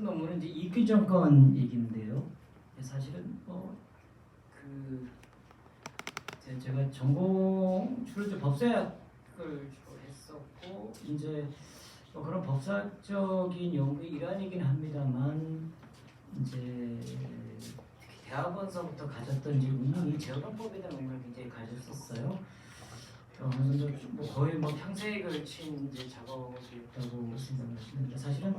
쓴 논문은 이제 이규 정권 얘기인데요. 사실은 뭐그 제가 전공 주로 법사학을 했었고 이제 뭐 그런 법사적인 연구의 일환이긴 합니다만 이제 대학원서부터 가졌던 이제 운명이 재헌법에 대한 의미를 굉장히 가졌었어요. 어느 정도 뭐 거의 뭐 평생에 걸친 이제 작업이었다고 하시는데 사실은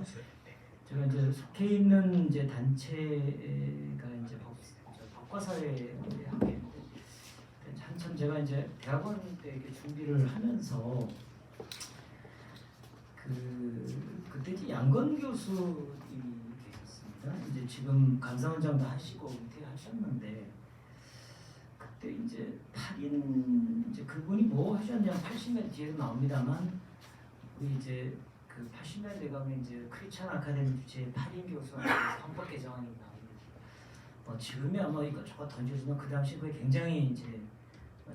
제가 이제 속해 있는 이제 단체가 이제 법, 저 법과 사회 학회인데 한참 제가 이제 대학원 때 준비를 하면서 그 그때 이제 양건 교수님이 계셨습니다. 이제 지금 감사원장도 하시고 은퇴하셨는데 그때 이제 8인 이제 그분이 뭐 하셨냐 80년 뒤에도 나옵니다만 우리 이제 그 80년대 가면 이제 크리스찬 아카데미 주최 8인 교수와 헌법 개정안이 나옵니다. 뭐 지금이 아마 이것저것 던져주면 그 당시 그게 굉장히 이제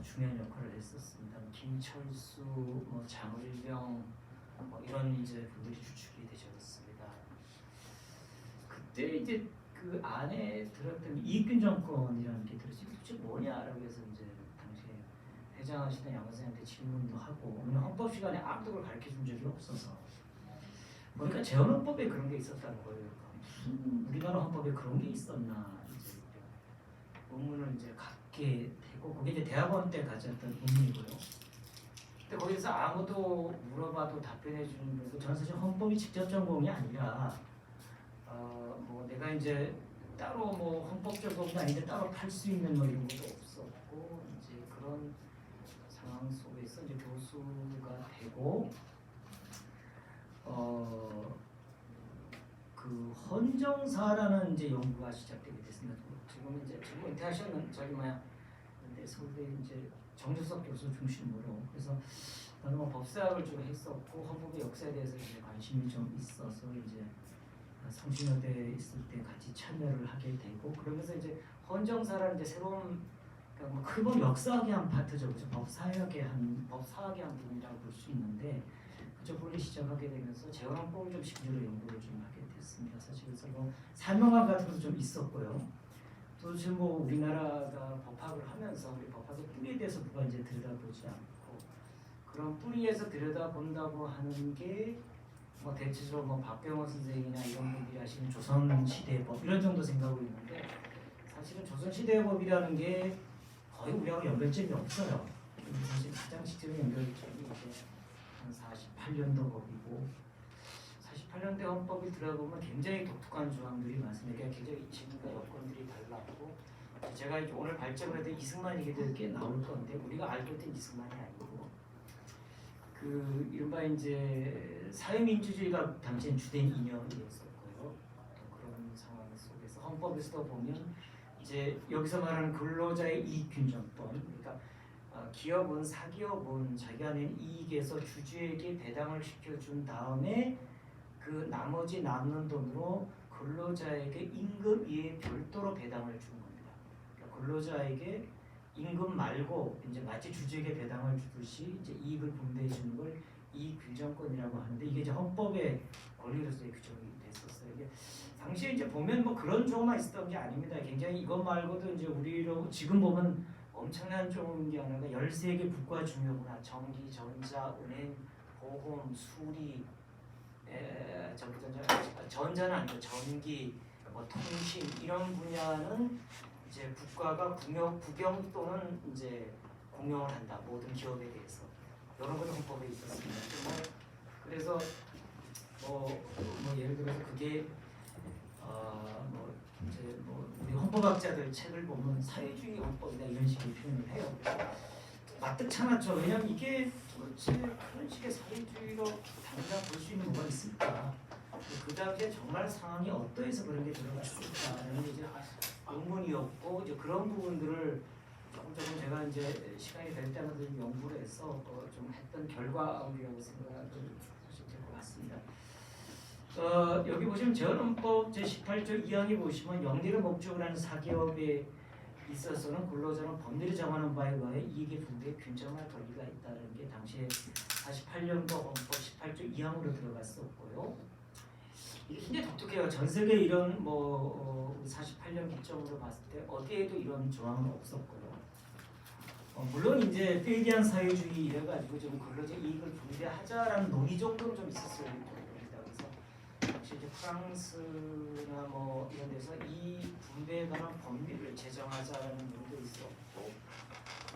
중요한 역할을 했었습니다. 김철수, 뭐 장을병 뭐 이런 이제 분들이 주축이 되셨습니다. 그때 이제 그 안에 들었던 이익균 정권이라는 게 들었어요. 도대체 뭐냐라고 해서 이제 당시에 회장하시던 양 선생한테 질문도 하고 왜냐면 헌법 시간에 아무도 가르쳐 준 적이 없어서 그러니까 재헌헌법에 그런 게 있었다는 거예요. 무슨 우리나라 헌법에 그런 게 있었나 이제 논문을 이제 갖게 되고 그게 이제 대학원 때 가졌던 논문이고요. 근데 거기서 아무도 물어봐도 답변해 주는 분도 저는 사실 헌법이 직접 전공이 아니라 어 뭐 내가 이제 따로 뭐 헌법적 전공도 아닌데 따로 팔 수 있는 뭐 이런 것도 없었고 이제 그런 상황 속에서 이제 교수가 되고 어 그 헌정사라는 이제 연구가 시작되게 됐습니다. 지금 이제 지금 은퇴하셨는 저기 뭐야 근데 서울대 이제 정주석 교수 중심으로 그래서 나는 뭐 법사학을 좀 했었고 헌법의 역사에 대해서 이제 관심이 좀 있어서 이제 성신여대에 있을 때 같이 참여를 하게 되고 그러면서 이제 헌정사라는 이제 새로운 그러니까 뭐 크고 역사학의 한 파트죠, 그죠? 법사학의 한 법사학의 한 부분이라고 볼 수 있는데 그쪽을 시작하게 되면서 재헌헌법을 좀 식으로 연구를 좀 하게 됐습니다. 사실 그래서 뭐 설명학 같은 것도 좀 있었고요. 또 지금 뭐 우리나라가 법학을 하면서 우리 법학의 뿌리에 대해서 누가 이제 들여다보지 않고 그런 뿌리에서 들여다본다고 하는 게 뭐 대체적으로 뭐 박병호 선생이나 이런 분들이 하시는 조선 시대법 이런 정도 생각하고 있는데 사실은 조선 시대법이라는 게 거의 우리하고 연결점이 없어요. 사실 가장 직접의 연결점이 이제 한 48년도 법이고 48년대 헌법을 들어보면 굉장히 독특한 조항들이 많습니다. 그러니까 굉장히 지금과 여건들이 달랐고 제가 오늘 발전을 해도 이승만 얘기들 꽤 나올 건데 우리가 알고 있던 이승만이 아니고 그 이른바 이제 사회민주주의가 당시엔 주된 이념이었었고요. 또 그런 상황 속에서 헌법에서도 보면 이제 여기서 말하는 근로자의 이익 균정법 그러니까 어, 기업은 사기업은 자기가 낸 이익에서 주주에게 배당을 시켜준 다음에 그 나머지 남는 돈으로 근로자에게 임금 위에 별도로 배당을 준 겁니다. 그러니까 근로자에게 임금 말고 이제 마치 주주에게 배당을 주듯이 이제 이익을 분배해 주는 걸 이익 규정권이라고 하는데 이게 이제 헌법의 권리로서의 규정이 됐었어요. 이게 당시에 이제 보면 뭐 그런 조만 있었던 게 아닙니다. 굉장히 이것 말고도 이제 우리로 지금 보면 엄청난 좋은 게 하나가 13개 국가 중요구나. 전기, 전자, 은행, 보험, 수리, 에, 전기, 전자, 전자는 아니고 전기, 뭐 통신 이런 분야는 이제 국가가 국영, 국영 또는 이제 공영을 한다. 모든 기업에 대해서 이런 것도 헌법에 있었습니다. 뭐 그래서 뭐, 뭐 예를 들어서 그게 어 뭐 이제 뭐 우리 헌법학자들 책을 보면 사회주의 헌법이다 이런 식의 표현을 해요. 마뜩찮았죠. 왜냐면 이게 도대체 그런 식의 사회주의로 당장 볼 수 있는 뭐가 있을까? 그 당시에 정말 상황이 어떠해서 그런 게 들어갔을까라는 게 이제 논문이었고 이제 그런 부분들을 조금 조금 제가 이제 시간이 될 때마다 좀 연구를 해서 어, 좀 했던 결과물이라고 생각을 하시면 될 것 같습니다. 어, 여기 보시면 재헌헌법 제18조 2항에 보시면 영리를 목적으로 하는 사기업에 있어서는 근로자는 법률이 정하는 바에 의해 이익의 분배에 균정할 권리가 있다는 게 당시에 48년도 헌법 18조 2항으로 들어갔었고요. 이게 굉장히 독특해요. 전 세계 이런 뭐 어, 48년 기점으로 봤을 때 어디에도 이런 조항은 없었고요. 어, 물론 이제 페이디안 사회주의 이래가지고 좀 근로적 이익을 분배하자라는 논의 정도는 좀 있었어요. 역시 이제 프랑스나 뭐 이런 데서 이 분배에 관한 법률을 제정하자라는 논의도 있었고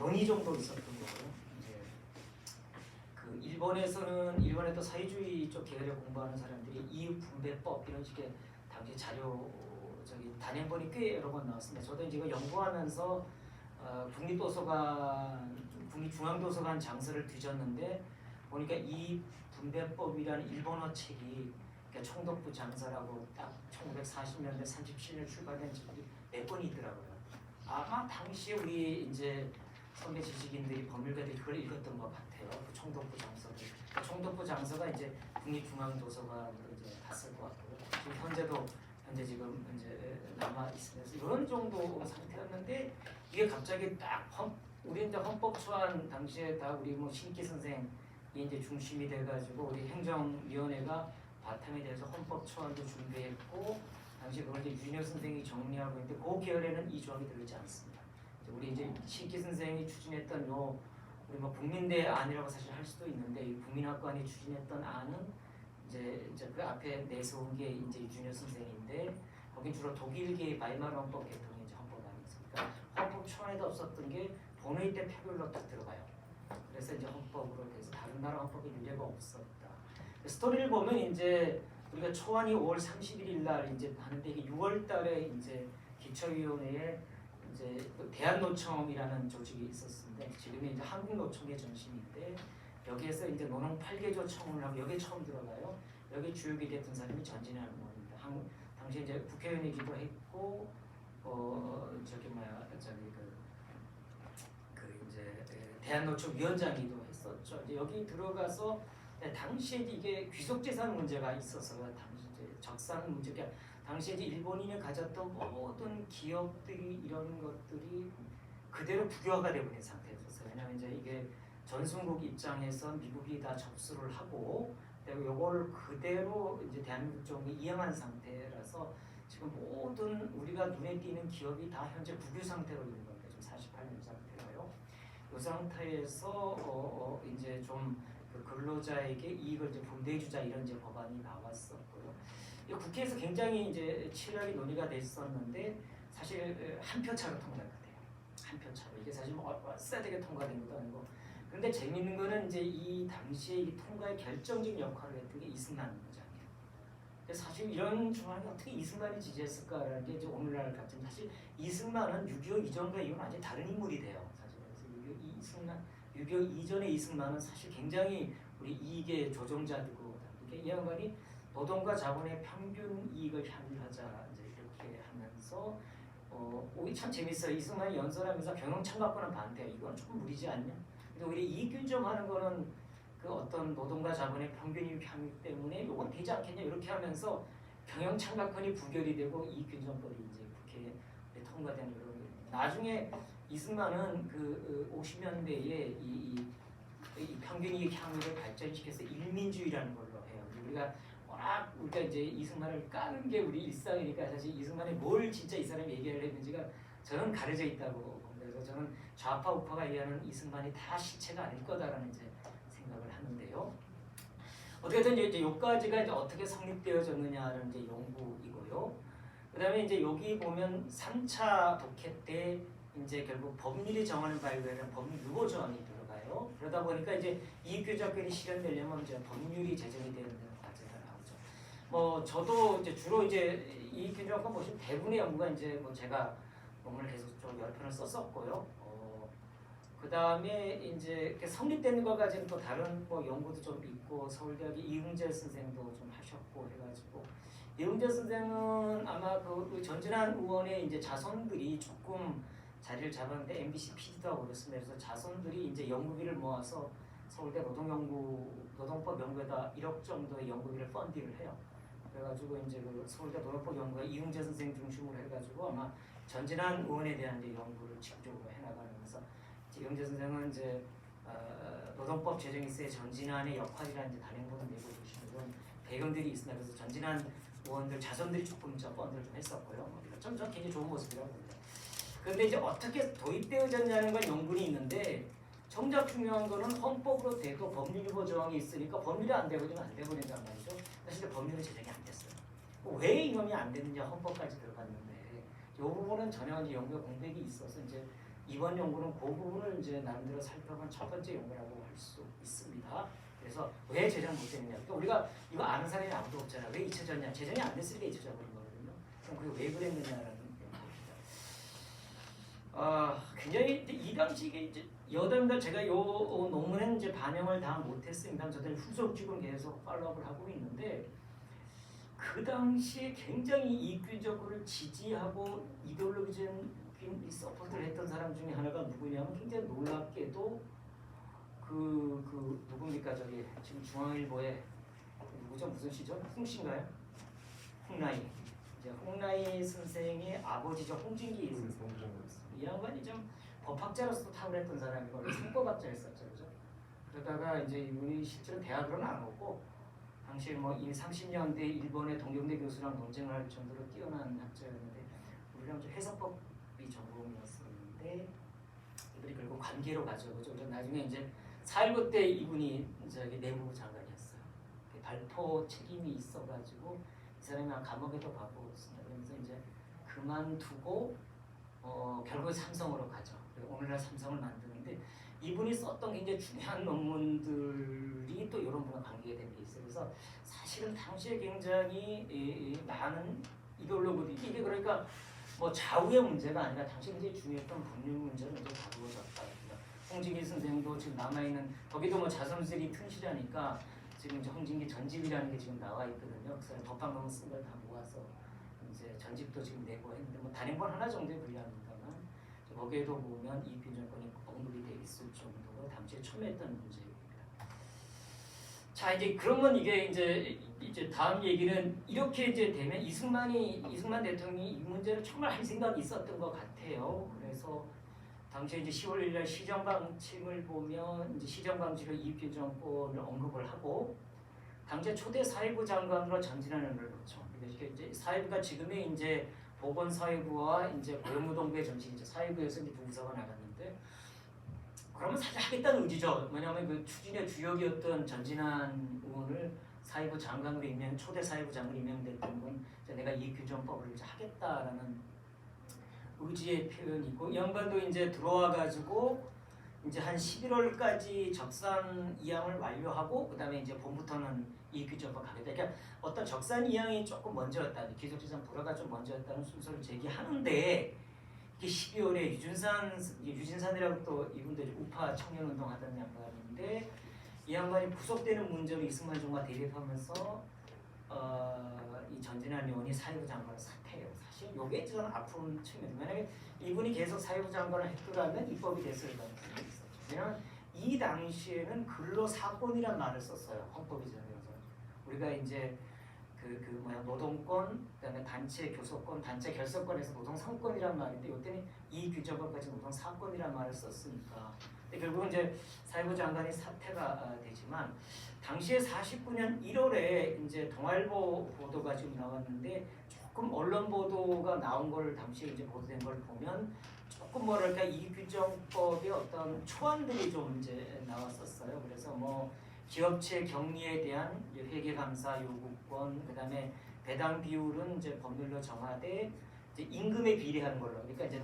논의 정도 있었던 거고요. 이제 그 일본에서는 일본의 또 사회주의 쪽 계열에 공부하는 사람들이 이익 분배법 이런 식의 당시 자료 저기 단행본이 꽤 여러 번 나왔습니다. 저도 이제 이거 연구하면서 어, 국립도서관, 국립중앙도서관 장서를 뒤졌는데 보니까 이 분배법이라는 일본어 책이 그러니까 총독부 장서라고 딱 1940년대 37년 출간된 책이 몇 권이 있더라고요. 아마 당시에 우리 이제 선배 지식인들이 법률가들이 그걸 읽었던 것 같아요. 그 총독부 장서를. 그 총독부 장서가 이제 국립중앙도서관으로 이제 갔을 것 같고요. 지금 현재도 현재 지금 이제 남아 있으면서 이런 정도 상태였는데 이게 갑자기 딱 헌, 우리 이제 헌법 초안 당시에 다 우리 뭐 신기 선생이 이제 중심이 돼가지고 우리 행정위원회가 바탕이 돼서 헌법 초안도 준비했고 당시 그걸 이제 윤여 선생이 정리하고 있는데 그 계열에는 이 조항이 들어있지 않습니다. 우리 이제 신기 선생이 추진했던 요 우리 뭐 국민대 안이라고 사실 할 수도 있는데 이 국민학관이 추진했던 안은 이제 이제 그 앞에 내세운 게 이제 윤여 선생인데 거긴 주로 독일계 바이마르 헌법 개통이 이제 헌법안이었습니다. 헌법 초안에도 없었던 게 본회의 때 표결로 딱 들어가요. 그래서 이제 헌법으로 돼서 다른 나라 헌법에 윤례가 없었다. 스토리를 보면 이제 우리가 초안이 5월 31일 날 이제 하는데 이게 6월 달에 이제 기초위원회에 이제 그 대한노총이라는 조직이 있었는데 지금이 이제 한국노총의 전신인데 여기에서 이제 노동 8개조 청원을 하고 여기에 처음 들어가요. 여기 주역이 됐던 사람이 전진환 의원입니다. 한, 당시 이제 국회의원이기도 했고 어 저기 뭐야 저기 그, 그 이제 대한노총 위원장이기도 했었죠. 이제 여기 들어가서 네, 당시에 이게 귀속재산 문제가 있어서 당시 적산 문제, 그러니까 당시에 일본인이 가졌던 모든 기업들이 이런 것들이 그대로 국유화가 되버린 상태였어요. 왜냐하면 이제 이게 전순국 입장에서 미국이 다 접수를 하고 요거를 그대로 이제 대한민국 정부에 이양한 상태라서 지금 모든 우리가 눈에 띄는 기업이 다 현재 국유 상태로 있는 겁니다. 지금 48년 상태가요. 이 상태에서 어, 어, 이제 좀 그 근로자에게 이익을 이제 분배해주자 이런 이제 법안이 나왔었고요. 이 국회에서 굉장히 이제 치열하게 논의가 됐었는데 사실 한 표 차로 것 같아요. 한 표 차로 이게 사실 뭐 세게 통과된 것도 아니고. 그런데 재밌는 거는 이제 이 당시에 이 통과의 결정적인 역할을 했던 게 이승만 부장이에요. 사실 이런 조항이 어떻게 이승만이 지지했을까라는 게 이제 오늘날 같은 사실 이승만은 6.25 이전과 이후는 완전 다른 인물이 돼요. 사실 그래서 6.25 이승만 6.25 이전의 이승만은 사실 굉장히 우리 이익의 조종자들고 이게 이 양반이 노동과 자본의 평균 이익을 향유하자 이제 이렇게 하면서 어 우리 참 재밌어요. 이승만이 연설하면서 경영 창각과는 반대 이건 조금 무리지 않냐? 근데 우리 이익 균점하는 거는 그 어떤 노동과 자본의 평균 이익 향유 때문에 이건 되지 않겠냐? 이렇게 하면서 경영 창각권이 부결이 되고 이익 균점법이 이제 국회에 통과되는 거예요. 나중에 이승만은 그 50년대에 이, 이, 이 평균 이익 향유를 발전시켜서 일민주의라는 걸로 해요. 우리가 워낙 우리가 이제 이승만을 까는 게 우리 일상이니까 사실 이승만이 뭘 진짜 이 사람이 얘기를 했는지가 저는 가려져 있다고. 그래서 저는 좌파 우파가 이해하는 이승만이 다 시체가 아닐 거다라는 이제 생각을 하는데요. 어떻게든 이제 여기까지가 이제 어떻게 성립되어졌느냐는 이제 연구이고요. 그다음에 이제 여기 보면 3차 독해 때 이제 결국 법률이 정하는 바에 의한 법률 유보 조항이 들어가요. 그러다 보니까 이제 이익규작권이 실현되려면 이제 법률이 제정이 되는 과제가 나오죠. 뭐 저도 이제 주로 이제 이익규작권 보시면 대부분의 연구가 이제 뭐 제가 논문을 계속 좀 여러 편을 썼었고요. 어, 그 다음에 이제 성립되는 것 가지는 또 다른 뭐 연구도 좀 있고 서울대학의 이흥재 선생도 좀 하셨고 해가지고 이흥재 선생은 아마 그 전진한 의원의 이제 자손들이 조금 자리를 잡았는데 MBC PD도 하고. 그래서 자손들이 이제 연구비를 모아서 서울대 노동연구 노동법 연구에다 1억 정도의 연구비를 펀딩을 해요. 그래가지고 이제 그 서울대 노동법 연구가 이웅재 선생 중심으로 해가지고 아마 전진한 의원에 대한 이제 연구를 집중적으로 해나가면서 이웅재 선생은 이제 어, 노동법 제정에 있어의 전진한의 역할이라는 이제 단행본을 내고 계시는 그런 배경들이 있습니다. 그래서 전진한 의원들 자손들이 조금 저 펀드를 좀 했었고요. 뭐 좀, 좀 굉장히 좋은 모습이라고 봅니다. 그런데 이제 어떻게 도입되어졌냐는 건 연군이 있는데 정작 중요한 거는 헌법으로 돼도 법률위보 조항이 있으니까 법률이 안 되거든요. 안 되버린단 말이죠. 사실 법률은 제정이 안 됐어요. 왜 이놈이 안 되느냐 헌법까지 들어갔는데 이 부분은 전혀 이제 연구 공백이 있어서 이제 이번 연구는 그 부분을 이제 나름대로 살펴본 첫 번째 연구라고 할 수 있습니다. 그래서 왜 제정 못 되느냐. 그러니까 우리가 이거 아는 사람이 아무도 없잖아. 왜 잊혀졌냐. 제정이 안 됐으니까 잊혀져 버린 거거든요. 그럼 그게 왜 그랬느냐라는. 아 굉장히 이 당시 이게 이제 여담들 제가 요 논문에는 이제 반영을 다 못했습니다. 저도 후속적으로 계속 팔로업을 하고 있는데 그 당시에 굉장히 이규적으로 지지하고 이데올로기적인 서포트를 했던 사람 중에 하나가 누구냐면 굉장히 놀랍게도 그, 그 누굽니까? 저기 지금 중앙일보에 누구죠? 무슨 시죠? 홍씨인가요? 홍나이. 이제 홍나이 선생의 아버지죠. 홍진기 선생 이 양반이 좀 법학자로서 탁월했던 사람이고 생법학자였었죠 그죠? 그러다가 이제 이분이 실제로 대학으로는 안 오고 당시에 뭐 이미 30년대 일본의 동경대 교수랑 논쟁을 할 정도로 뛰어난 학자였는데 우리랑 좀 해석법이 전공이었었는데 이들이 결국 관계로 가죠 그죠? 그래서 나중에 이제 4.19 때 이분이 저기 내무부 장관이었어요. 그 발포 책임이 있어가지고 이 사람이 감옥에도 가고. 그러면서 이제 그만두고 어, 결국 삼성으로 가죠. 그리고 오늘날 삼성을 만드는데 이분이 썼던 굉장히 중요한 논문들이 또 이런 분과 관계가 된 게 있어요. 그래서 사실은 당시에 굉장히 이, 이 많은 이데올로그들이 이게 그러니까 뭐 좌우의 문제가 아니라 당시 굉장히 중요했던 분류 문제는 이제 다루어졌다. 홍진기 선생도 지금 남아있는 거기도 뭐 자선들이 튼실하니까 지금 홍진기 전집이라는 게 지금 나와 있거든요. 그 사람 법학론 쓴걸 다 모아서 이제 전집도 지금 내고 했는데 뭐 단행본 하나 정도에 불리합니다만 거기에도 보면 이익균 정권이 언급이 돼 있을 정도로 당시에 첨예했던 문제입니다. 자 이제 그러면 이게 이제 이제 다음 얘기는 이렇게 이제 되면 이승만이 이승만 대통령이 이 문제를 정말 할 생각이 있었던 것 같아요. 그래서 당시에 이제 10월 1일 시정 방침을 보면 이제 시정 방침으로 이익균 정권을 언급을 하고 당시에 초대 사회부 장관으로 전진하는 걸 놓죠. 이게 이제 사회부가 지금의 이제 보건사회부와 이제 고용노동부의 정신 이제 사회부에서 이제 부부사가 나갔는데 그러면 사실 하겠다는 의지죠. 뭐냐면 그 추진의 주역이었던 전진한 의원을 사회부 장관으로 임명 초대 사회부 장관으로 임명됐던 건 내가 이 규정법을 이제 하겠다라는 의지의 표현이고 양반도 이제 들어와 가지고 이제 한 11월까지 적산 이양을 완료하고 그다음에 이제 봄부터는 이 규정법 가겠다. 그러니까 어떤 적산 이양이 조금 먼저였다는 기술재산 불허가 좀 먼저였다는 순서를 제기하는데 이게 12월에 유준산 유진산이라고 또 이분도 이제 우파 청년 운동하던 양반인데 이 양반이 구속되는 문제로 이승만 정부와 대립하면서 어, 이 전진한 의원이 사회부 장관을 사퇴해요. 사실 요게 저는 아픈 측면이 만약에 이분이 계속 사회부 장관을 했더라면 입법이 됐을 가능성이 있었죠. 왜냐하면 이 당시에는 근로 사건이란 말을 썼어요. 헌법이 전에서 우리가 이제 그, 그 뭐야 노동권 그다음에 단체 교섭권 단체 결석권에서 노동 상권이란 말인데 이때는 이 규정법까지 노동 사건이란 말을 썼으니까 근데 결국은 이제 사회부 장관이 사퇴가 아, 되지만 당시에 49년 1월에 이제 동아일보 보도가 지금 나왔는데 조금 언론 보도가 나온 걸 당시에 이제 보도된 걸 보면 조금 뭐랄까 이 규정법의 어떤 초안들이 좀 이제 나왔었어요. 그래서 뭐 기업체 격리에 대한 회계 감사 요구권, 그 다음에 배당 비율은 이제 법률로 정하되 이제 임금에 비례하는 걸로. 그러니까 이제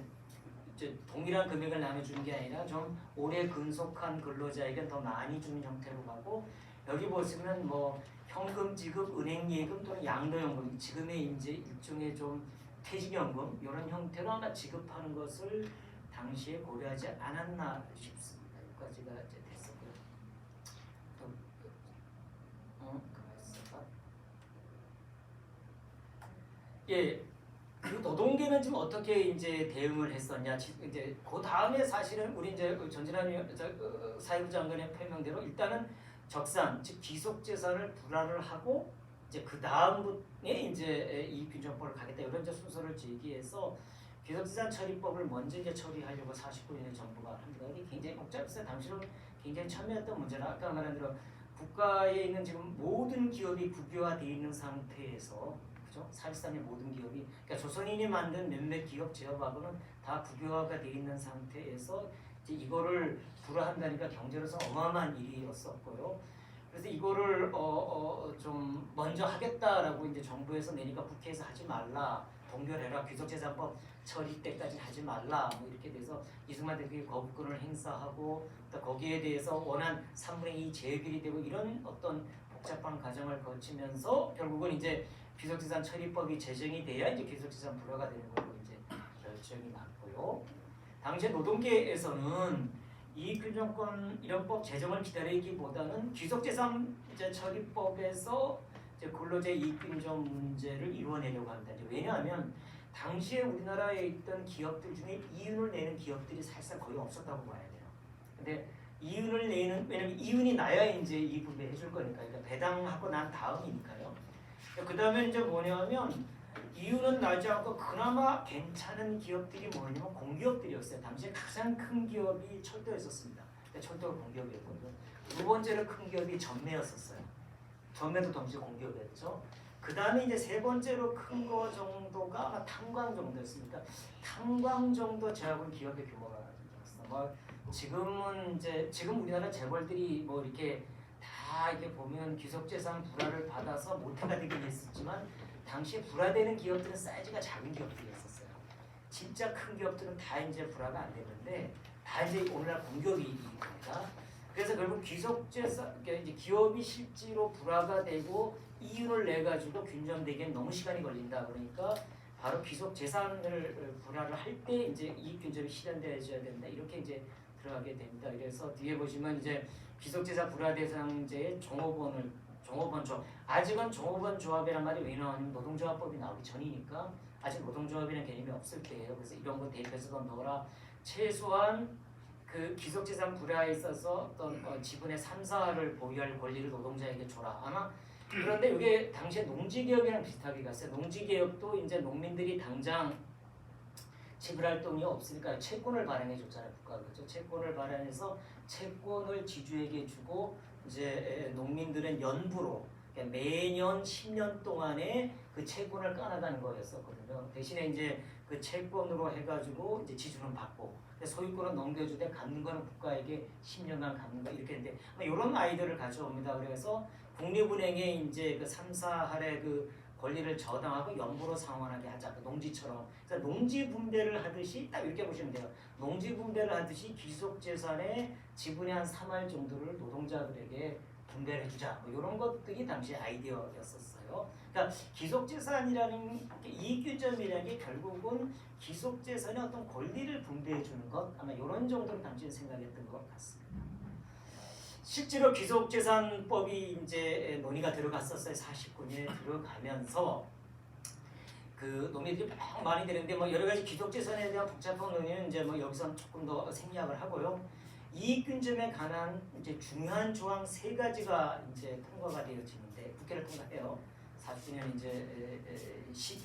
이제 동일한 금액을 나눠주는 게 아니라 좀 오래 근속한 근로자에게 더 많이 주는 형태로 가고 여기 보시면 뭐 현금 지급, 은행 예금 또는 양도연금 지금의 이제 일종의 좀 퇴직연금 이런 형태로 아마 지급하는 것을 당시에 고려하지 않았나 싶습니다. 여기까지가 이제 됐었고요. 또, 어, 가만 있어봐. 예, 그 노동계는 지금 어떻게 이제 대응을 했었냐? 지- 이제 그 다음에 사실은 우리 이제 전진환 위원- 저, 어, 사회부 장관의 표명대로 일단은 적산 즉 기속 재산을 불화를 하고 이제 그 다음에 이제 이 규정법을 가겠다 이런 이제 순서를 제기해서 기속재산 처리법을 먼저 이제 처리하려고 49년에 정부가 합니다. 이게 굉장히 복잡했어요. 당시는 굉장히 첨예했던 문제라 아까 말한 대로 국가에 있는 지금 모든 기업이 국유화되어 있는 상태에서 그죠? 사실상의 모든 기업이 그러니까 조선인이 만든 몇몇 기업 제어하고는 다 국유화가 돼 있는 상태에서 이제 이거를 불화한다니까 경제로서 어마어마한 일이었었고요. 그래서 이거를 어 어 좀 먼저 하겠다라고 이제 정부에서 내니까 국회에서 하지 말라 동결해라 귀속재산법 처리 때까지 하지 말라 뭐 이렇게 돼서 이승만 대통령이 거부권을 행사하고 또 거기에 대해서 원한 3분의 2 재결이 되고 이런 어떤 복잡한 과정을 거치면서 결국은 이제 귀속재산 처리법이 제정이 돼야 이제 귀속재산 불화가 되는 걸로 이제 결정이 났고요. 당시 노동계에서는 이익균정권 이런법 제정을 기다리기보다는 귀속재산 이제 처리법에서 이제 근로자 이익균정 문제를 이루어내려고 합니다. 왜냐하면 당시에 우리나라에 있던 기업들 중에 이윤을 내는 기업들이 사실상 거의 없었다고 봐야 돼요. 근데 이윤을 내는 왜냐면 이윤이 나야 이제 이 분배 해 줄 거니까 그러니까 배당하고 난 다음이니까요. 그 다음에 이제 뭐냐면 이윤은 나지 않고 그나마 괜찮은 기업들이 뭐냐면 공기업들이었어요. 당시에 가장 큰 기업이 철도였었습니다. 철도가 공기업이었거든요. 두 번째로 큰 기업이 전매였었어요. 전매도 동시에 공기업이었죠. 그 다음에 이제 세 번째로 큰 거 정도가 아마 탄광 정도였으니까 탄광 정도 제약은 기업의 규모가. 뭐 지금은 이제 지금 우리나라 재벌들이 뭐 이렇게 다 이렇게 보면 귀속재산 불화를 받아서 모태가 되긴 했었지만 당시에 불화되는 기업들은 사이즈가 작은 기업들이었었어요. 진짜 큰 기업들은 다 이제 불화가 안 됐는데 다 이제 오늘날 공기업이니까 그래서 결국 귀속재산 그러니까 기업이 실제로 불화가 되고 이윤을 내 가지고 균점되기엔 너무 시간이 걸린다 그러니까 바로 귀속 재산을 분할을 할때 이제 이익 균점이 실현되어야 된다 이렇게 이제 들어가게 됩니다. 그래서 뒤에 보시면 이제 귀속 재산 분할 대상제의 종업원을 종업원 조합 아직은 종업원 조합이란 말이 왜 나오냐면 노동조합법이 나오기 전이니까 아직 노동조합이라는 개념이 없을 때예요. 그래서 이런 거 대입해서 더 넣어라. 최소한 그 기속재산 불화에 있어서 어떤 어, 지분의 3, 4를 보유할 권리를 노동자에게 줘라. 아마 그런데 이게 당시에 농지개혁이랑 비슷하게 갔어요. 농지개혁도 이제 농민들이 당장 지불할 돈이 없으니까 채권을 발행해 줬잖아요. 국가가 그죠? 채권을 발행해서 채권을 지주에게 주고 이제 농민들은 연부로 그러니까 매년 10년 동안에 그 채권을 까나가는 거였었거든요. 대신에 이제 그 채권으로 해가지고 이제 지주는 받고 근데 소유권은 넘겨주되 갚는 거는 국가에게 10년간 갚는 거 이렇게 했는데 이런 아이디어를 가져옵니다. 그래서 국립은행에 이제 그 3, 4할의 그 권리를 저당하고 연부로 상환하게 하자. 그 농지처럼. 그래서 농지 분배를 하듯이 딱 이렇게 보시면 돼요. 농지 분배를 하듯이 귀속 재산의 지분의 한 3할 정도를 노동자들에게 분배를 해주자. 뭐 이런 것들이 당시 아이디어였었어요. 그러니까 기속 재산이라는 게 결국은 기속 재산의 어떤 권리를 분배해 주는 것 아마 이런 정도로 당시에 생각했던 것 같습니다. 실제로 귀속재산법이 이제 논의가 들어갔었어요. 49년에 들어가면서 그 논의들이 막 많이 되는데 뭐 여러 가지 귀속재산에 대한 복잡한 논의는 이제 뭐 여기서 조금 더 생략을 하고요. 이익균점에 관한 이제 중요한 조항 세 가지가 이제 통과가 되어지는데 국회를 통과해요. 40주년 이제 에, 에, 10,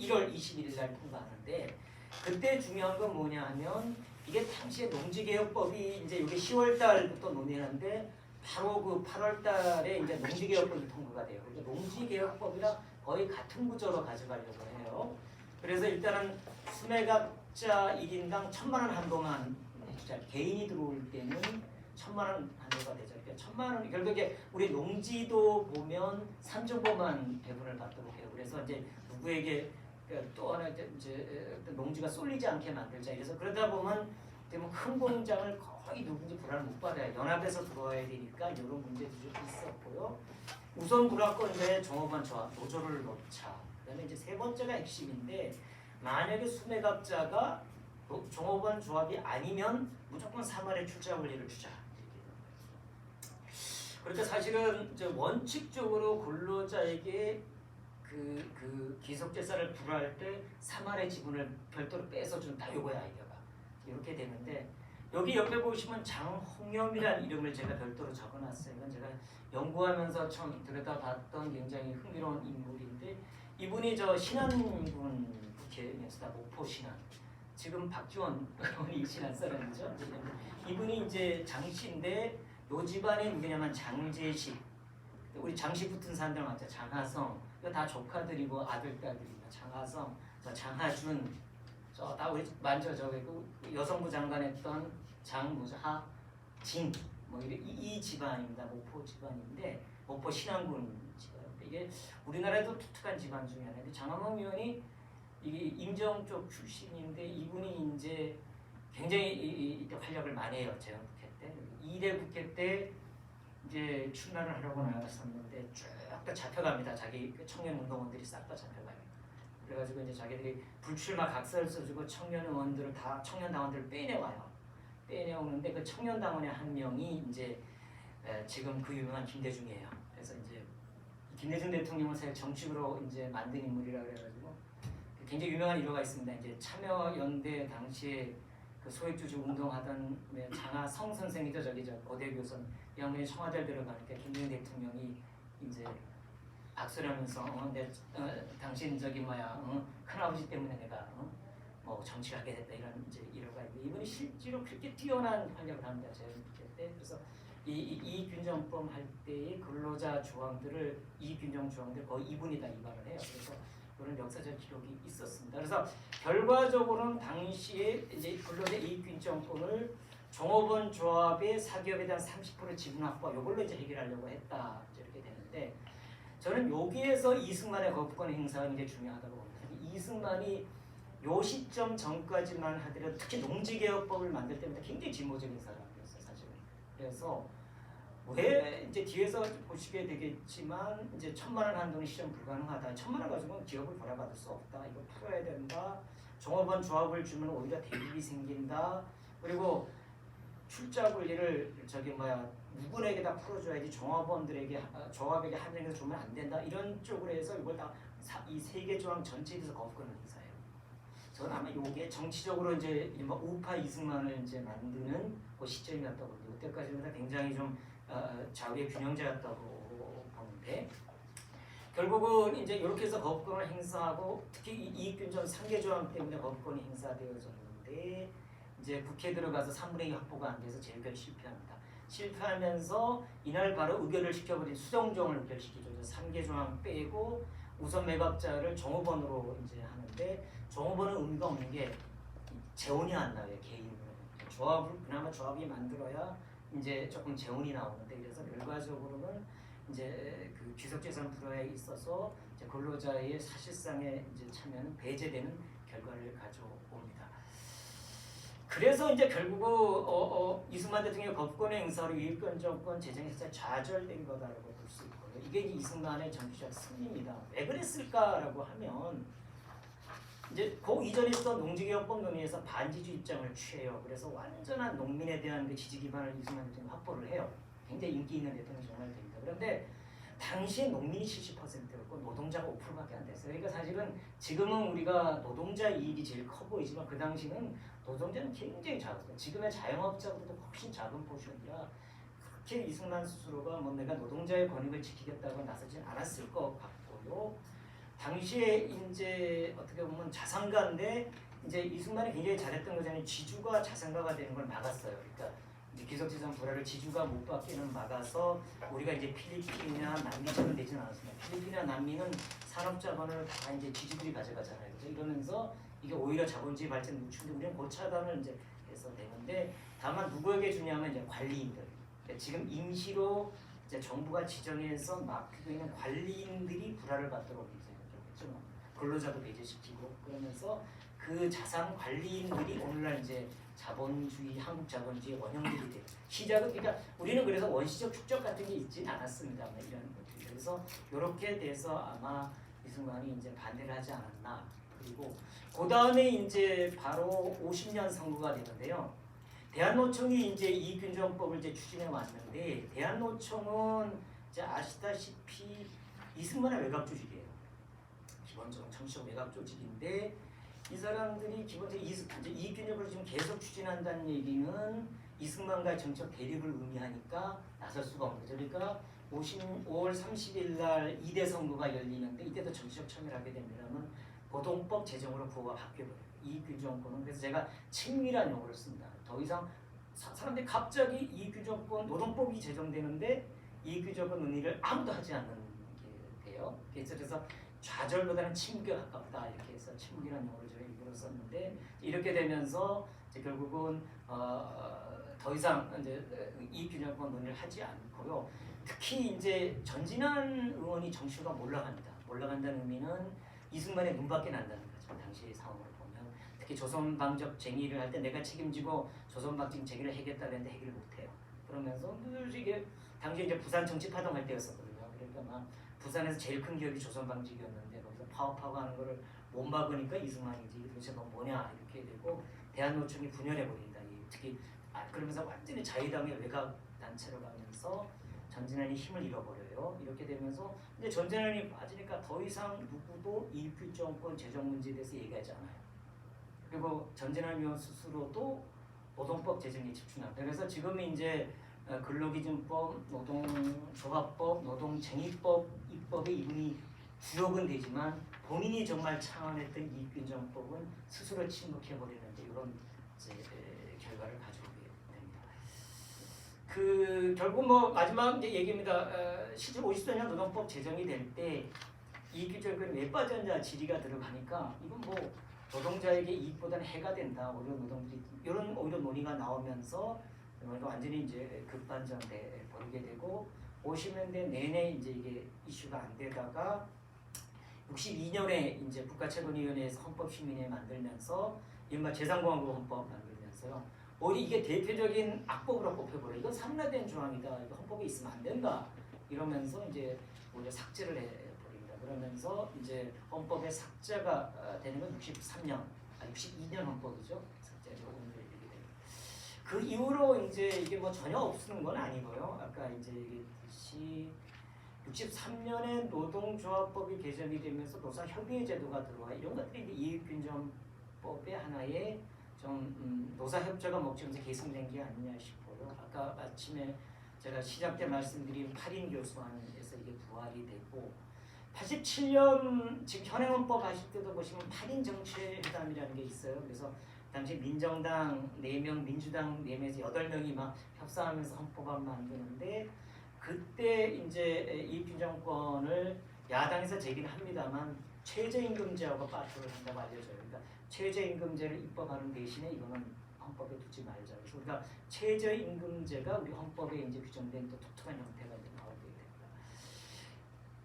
1월 21일 날 통과하는데 그때 중요한 건 뭐냐 하면 이게 당시에 농지개혁법이 이제 이게 10월 달부터 논의하는데 바로 그 8월 달에 이제 농지개혁법이 통과가 돼요. 그러니까 농지개혁법이랑 거의 같은 구조로 가져가려고 해요. 그래서 일단은 수매각자 1인당 천만 원 한도만 해주자. 개인이 들어올 때는 천만 원 한도가 되죠. 그러니까 천만 원 결국에 우리 농지도 보면 산정보만 배분을 받도록 해요. 그래서 이제 누구에게 그또 하나 이제, 농지가 쏠리지 않게 만들자. 그래서 그러다 보면 되면 큰 공장을 거의 누군지 불안을 못 받아요. 연합에서 들어와야 되니까 이런 문제도 좀 있었고요. 우선 불화권자의 종업원 조합 노조를 넣자. 그다음에 이제 세 번째가 핵심인데 만약에 수매각자가 노- 종업원 조합이 아니면 무조건 3월에 출자 권리를 주자. 그러니까 사실은 이제 원칙적으로 근로자에게 그, 그 기속재산을 불화할 때 3할의 지분을 별도로 빼서 준다 요거야 아이디어가 이렇게 되는데 여기 옆에 보시면 장홍염이라는 이름을 제가 별도로 적어놨어요. 이건 제가 연구하면서 처음 들여다봤던 굉장히 흥미로운 인물인데 이분이 저 신안군 국회의원이었다. 목포 신안 지금 박지원 의원이 신안 사람이죠. 이분이 이제 장씨인데 요 집안이 누구냐면 장재식. 우리 장씨 붙은 사람들 맞죠? 장하성. 이거 다 조카들이고 아들 딸들입니다. 장하성, 저 장하준, 저다 우리 만져 저기 그 여성부 장관했던 장무하 진뭐 이, 이 집안입니다. 목포 집안인데 목포 신안군 집안. 이게 우리나라에도 독특한 집안 중에 하나인데 장하성 의원이 이게 임정 쪽 출신인데 이분이 이제 굉장히 이, 이, 이때 활약을 많이 해요. 제가 국회 때. 2대 국회 때 이제 출마를 하려고 나갔었는데 쭉 다 잡혀갑니다. 자기 그 청년 운동원들이 싹 다 잡혀가요. 그래가지고 이제 자기들이 불출마 각서를 써주고 청년 의원들을 다 청년 당원들을 빼내와요. 빼내오는데 그 청년 당원의 한 명이 이제 에, 지금 그 유명한 김대중이에요. 그래서 이제 이 김대중 대통령은 사실 정치부로 이제 만든 인물이라 그래가지고 그 굉장히 유명한 일화가 있습니다. 이제 참여연대 당시에 그 소액주주 운동하던 네, 장하 성 선생이죠 저기 저 고대 교선 이 양반이 청와대를 들어가니까 김대중 대통령이 이제 악수하면서 어, 내 어, 당신 저기 뭐야 어, 큰아버지 때문에 내가 어, 뭐 정치를 하게 됐다 이런 이제 일화가 있고 이분이 실제로 그렇게 뛰어난 활약을 합니다 제가 때 그래서 이, 이, 이 균정법 할 때의 근로자 조항들을 이 균정 조항들 거의 이분이 다 위반을 해요 그래서 그런 역사적 기록이 있었습니다. 그래서 결과적으로는 당시에 이제 근로자 이익 균정권을 종업원 조합의 사기업에 대한 30% 지분 확보 이걸로 이제 해결하려고 했다 이렇게 되는데 저는 여기에서 이승만의 거부권 행사가 굉장히 중요하다고 봅니다. 이승만이 요 시점 전까지만 하더라도 특히 농지개혁법을 만들 때부터 굉장히 진보적인 사람이었어요 사실은. 그래서 왜 이제 뒤에서 보시게 되겠지만 이제 천만 원 한도는 시험 불가능하다. 천만 원 가지고는 기업을 벌어받을 수 없다. 이거 풀어야 된다. 종업원 조합을 주면 오히려 대립이 생긴다. 그리고 출자 권리를 저기 뭐야 누구에게 다 풀어줘야지 종업원들에게 아, 조합에게 한정해서 주면 안 된다. 이런 쪽으로 해서 이걸 다 이 세계 조항 전체에 대해서 거부권을 행사해요. 저는 아마 이게 정치적으로 이제 뭐 우파 이승만을 이제 만드는 그 시점이었다고 봅니다. 그때까지는 다 굉장히 좀 어, 좌우의 균형자였다고 보는데 결국은 이제 이렇게 해서 거부권을 행사하고 특히 이 이익균전 상계 조항 때문에 거부권이 행사되어졌는데 이제 국회 들어가서 3분의 2 확보가 안 돼서 재결 실패합니다. 실패하면서 이날 바로 의결을 시켜버린 수정종을 의결시키죠. 그래서 3개 조항 빼고 우선 매각자를 종업원으로 이제 하는데 종업원은 의미가 없는 게 재원이 안 나와요 개인으로 조합을 그나마 조합이 만들어야 이제 조금 재원이 나오는데 그래서 결과적으로는 이제 그 귀속재산 불화에 있어서 이제 근로자의 사실상의 이제 참여는 배제되는 결과를 가져옵니다. 그래서 이제 결국은 어, 어, 이승만 대통령의 법권의 행사로 유일권 정권 살짝 좌절된 거다라고 볼 수 있고요. 이게 이승만의 정치적 승리입니다. 왜 그랬을까라고 하면 이제 그 이전에 있던 농지개혁법 논의에서 반지주 입장을 취해요. 그래서 완전한 농민에 대한 그 지지 기반을 이승만 대통령이 확보를 해요. 굉장히 인기 있는 대통령이 정말 됩니다. 그런데 당시에 농민이 70%였고 노동자가 5%밖에 안 됐어요. 그러니까 사실은 지금은 우리가 노동자 이익이 제일 커 보이지만 그 당시는 노동자는 굉장히 작았어요. 지금의 자영업자보다 훨씬 작은 포션이라 그렇게 이승만 스스로가 뭐 내가 노동자의 권익을 지키겠다고 나서지 않았을 것 같고요. 당시에 이제 어떻게 보면 자산가인데 이제 이승만이 굉장히 잘했던 거잖아요. 지주가 자산가가 되는 걸 막았어요. 그러니까 이제 기속재산 불화를 지주가 못 받기는 막아서 우리가 이제 필리핀이나 남미처럼 되지는 않았습니다. 필리핀이나 남미는 산업자본을 다 이제 지주들이 가져가잖아요. 그래서 이러면서 이게 오히려 자본주의 발전 누추인데 우리는 그 차단을 이제 해서 되는데 다만 누구에게 주냐면 이제 관리인들. 그러니까 지금 임시로 이제 정부가 지정해서 맡기고 있는 관리인들이 불화를 받도록 이제 좀 근로자도 배제시키고 그러면서 그 자산 관리인들이 오늘날 이제 자본주의 한국 자본주의 원형들이 돼요. 시작은 그러니까 우리는 그래서 원시적 축적 같은 게 있진 않았습니다. 뭐 이런 것들이 그래서 이렇게 돼서 아마 이승만이 이제 반대를 하지 않았나 그리고 그 다음에 이제 바로 50년 선거가 되는데요. 대한노총이 이제 이 균정법을 이제 추진해 왔는데 대한노총은 이제 아시다시피 이승만의 외곽 조직이에요. 정치적 외곽 조직인데 이 사람들이 기본적으로 이승, 이제 이균정을 지금 계속 추진한다는 얘기는 이승만과의 정치적 대립을 의미하니까 나설 수가 없는 거죠. 그러니까 50, 5월 30일 날 2대 선거가 열리는데 이때도 정치적 참여를 하게 되면 노동법 제정으로 구호가 바뀌어버려요. 이규정권은 그래서 제가 친밀한 용어를 씁니다. 더 이상 사, 사람들이 갑자기 이규정권 노동법이 제정되는데 이규적인 논의를 아무도 하지 않는 게 돼요. 그래서 좌절보다는 침묵에 가깝다 이렇게 해서 침묵이라는 용어를 제가 일부러 썼는데 이렇게 되면서 결국은 어, 더 이상 이제 이 균형권 논의를 하지 않고요. 특히 이제 전진한 의원이 정치가 몰라갑니다. 몰라간다는 의미는 이승만의 눈밖에 난다는 거죠. 당시 상황으로 보면 특히 조선 방적 쟁의를 할 때 내가 책임지고 조선 방적 쟁의를 해결했다 그랬는데 해결을 못해요. 그러면서 늘 이게 당시 이제 부산 정치 파동할 때였었거든요. 그러니까 막 부산에서 제일 큰 기업이 조선 방직이었는데 거기서 파업하고 하는 거를 못 막으니까 이승만이지 도대체 너 뭐냐 이렇게 되고 대한노총이 분열해 버린다. 이 특히 아, 그러면서 완전히 자유당의 외곽 단체로 가면서 전진환이 힘을 잃어버려요. 이렇게 되면서 근데 전진환이 빠지니까 더 이상 누구도 이규 정권 재정 문제에 대해서 얘기하지 않아요. 그리고 전진환 의원 스스로도 노동법 제정에 집중합니다. 그래서 지금 이제 어, 근로기준법, 노동조합법, 노동쟁의법 입법에 이분이 구역은 되지만 본인이 정말 창안했던 이균정법은 스스로 침묵해버리는데 이런 결과를 가져오게 됩니다. 그 결국 뭐 마지막 얘기입니다. 어, 실제 50주년 노동법 제정이 될 때 이규적은 왜 빠졌냐 질의가 들어가니까 이건 뭐 노동자에게 이익보다는 해가 된다. 오히려 노동들이 이런 오히려 논의가 나오면서 완전히 이제 급반전돼 버리게 되고 50년대 내내 이제 이게 이슈가 안 되다가 62년에 이제 국가체권위원회에서 헌법시민회 만들면서 이른바 재산공학국 헌법 만들면서요. 오히려 이게 대표적인 악법으로 꼽혀버려. 이건 산라된 조항이다. 이거 헌법에 있으면 안 된다. 이러면서 이제 오히려 삭제를 해버립니다. 그러면서 이제 헌법의 삭제가 어, 되는 건 63년, 아 62년 헌법이죠. 삭제가 오늘. 그 이후로 이제 이게 뭐 전혀 없는 건 아니고요. 아까 이제 얘기했듯이 63년에 노동조합법이 개정이 되면서 노사협의회 제도가 들어와 이런 것들이 이익균정법의 하나의 좀 음, 노사협조가 목적에서 개선된 게 아니냐 싶어요. 아까 아침에 제가 시작 때 말씀드린 8인 교수안에서 이게 부활이 되고 87년 지금 현행헌법 하실 때도 보시면 8인 정치회담이라는 게 있어요. 그래서 당시 민정당 4명, 민주당 4명에서 8명이 막 협상하면서 헌법안 만드는데 그때 이제 이균정권을 야당에서 제기를 합니다만 최저임금제하고 빠트를 한다고 알려져요. 그러니까 최저임금제를 입법하는 대신에 이거는 헌법에 두지 말자. 그래서 우리가 최저임금제가 우리 헌법에 이제 규정된 또 독특한 형태가 나오게 됩니다.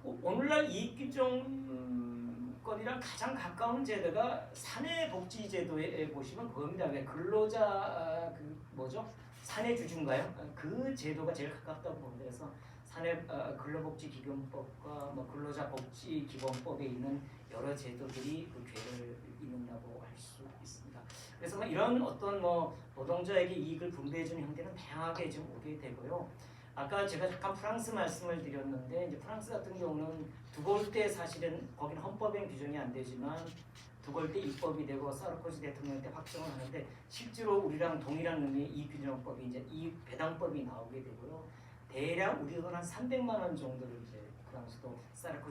오- 오늘날 이익규정 권이랑 가장 가까운 제도가 사내복지제도에 보시면 그겁니다. 왜 근로자 아, 그 뭐죠? 사내주주인가요? 그 제도가 제일 가깝다고 봅니다. 그래서 사내 어, 근로복지기금법과 뭐 근로자복지기본법에 있는 여러 제도들이 그 괴를 잇는다고 할 수 있습니다. 그래서 뭐 이런 어떤 뭐 노동자에게 이익을 분배해주는 형태는 다양하게 좀 오게 되고요. 아까 제가 잠깐 프랑스 말씀을 드렸는데 이제 프랑스 같은 경우는 두골 때 사실은 거기는 헌법엔 규정이 안 되지만 두골 때 입법이 되고 사르코지 대통령 때 확정을 하는데 실제로 우리랑 동일한 의미의 이 규정법이 이제 이 배당법이 나오게 되고요. 대략 우리 돈 한 300만 원 정도를 이제 프랑스도 사르코지